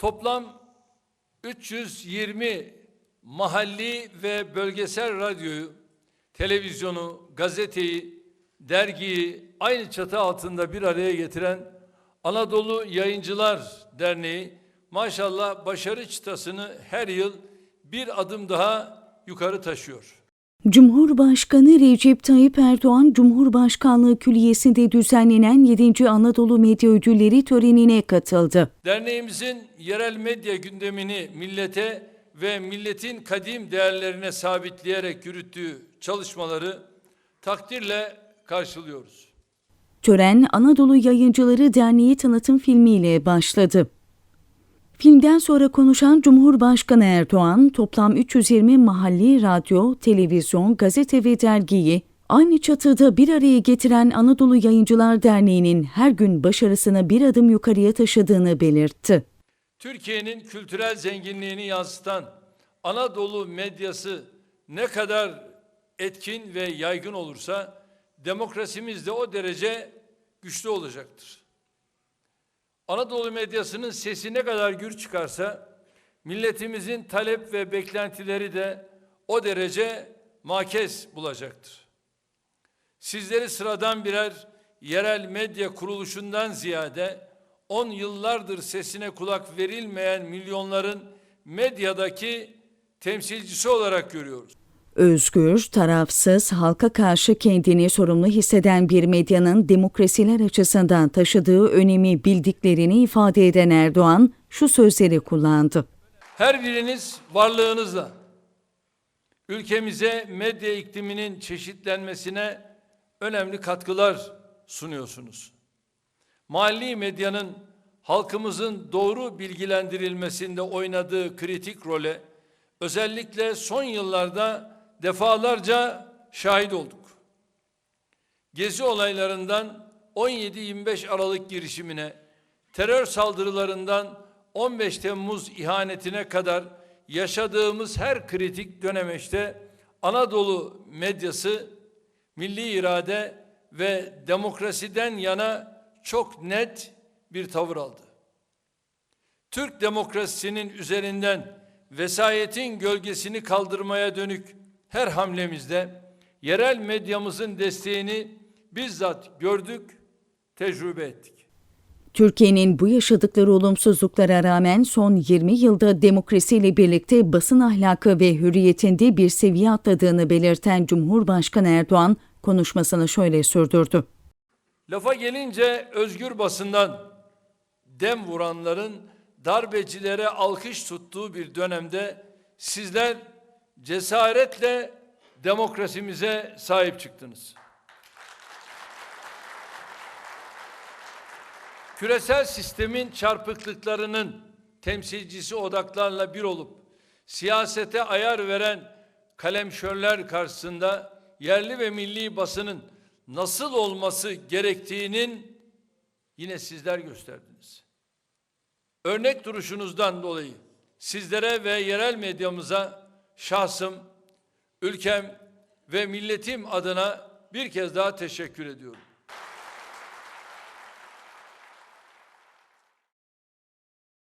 Toplam 320 mahalli ve bölgesel radyoyu, televizyonu, gazeteyi, dergiyi aynı çatı altında bir araya getiren Anadolu Yayıncılar Derneği maşallah başarı çıtasını her yıl bir adım daha yukarı taşıyor. Cumhurbaşkanı Recep Tayyip Erdoğan, Cumhurbaşkanlığı Külliyesi'nde düzenlenen 7. Anadolu Medya Ödülleri törenine katıldı. Derneğimizin yerel medya gündemini millete ve milletin kadim değerlerine sabitleyerek yürüttüğü çalışmaları takdirle karşılıyoruz. Tören Anadolu Yayıncıları Derneği tanıtım filmiyle başladı. Filmden sonra konuşan Cumhurbaşkanı Erdoğan, toplam 320 mahalli radyo, televizyon, gazete ve dergiyi aynı çatıda bir araya getiren Anadolu Yayıncılar Derneği'nin her gün başarısını bir adım yukarıya taşıdığını belirtti. Türkiye'nin kültürel zenginliğini yansıtan Anadolu medyası ne kadar etkin ve yaygın olursa demokrasimiz de o derece güçlü olacaktır. Anadolu medyasının sesi ne kadar gür çıkarsa milletimizin talep ve beklentileri de o derece makez bulacaktır. Sizleri sıradan birer yerel medya kuruluşundan ziyade 10 yıllardır sesine kulak verilmeyen milyonların medyadaki temsilcisi olarak görüyoruz. Özgür, tarafsız, halka karşı kendini sorumlu hisseden bir medyanın demokrasiler açısından taşıdığı önemi bildiklerini ifade eden Erdoğan şu sözleri kullandı. Her biriniz varlığınızla ülkemize medya ikliminin çeşitlenmesine önemli katkılar sunuyorsunuz. Mahalli medyanın halkımızın doğru bilgilendirilmesinde oynadığı kritik role özellikle son yıllarda defalarca şahit olduk. Gezi olaylarından 17-25 Aralık girişimine, terör saldırılarından 15 Temmuz ihanetine kadar yaşadığımız her kritik dönemeçte Anadolu medyası milli irade ve demokrasiden yana çok net bir tavır aldı. Türk demokrasisinin üzerinden vesayetin gölgesini kaldırmaya dönük her hamlemizde yerel medyamızın desteğini bizzat gördük, tecrübe ettik. Türkiye'nin bu yaşadıkları olumsuzluklara rağmen son 20 yılda demokrasiyle birlikte basın ahlakı ve hürriyetinde bir seviye atladığını belirten Cumhurbaşkanı Erdoğan konuşmasını şöyle sürdürdü. Lafa gelince özgür basından dem vuranların darbecilere alkış tuttuğu bir dönemde sizler cesaretle demokrasimize sahip çıktınız. Küresel sistemin çarpıklıklarının temsilcisi odaklarla bir olup siyasete ayar veren kalemşörler karşısında yerli ve milli basının nasıl olması gerektiğinin yine sizler gösterdiniz. Örnek duruşunuzdan dolayı sizlere ve yerel medyamıza şahsım, ülkem ve milletim adına bir kez daha teşekkür ediyorum.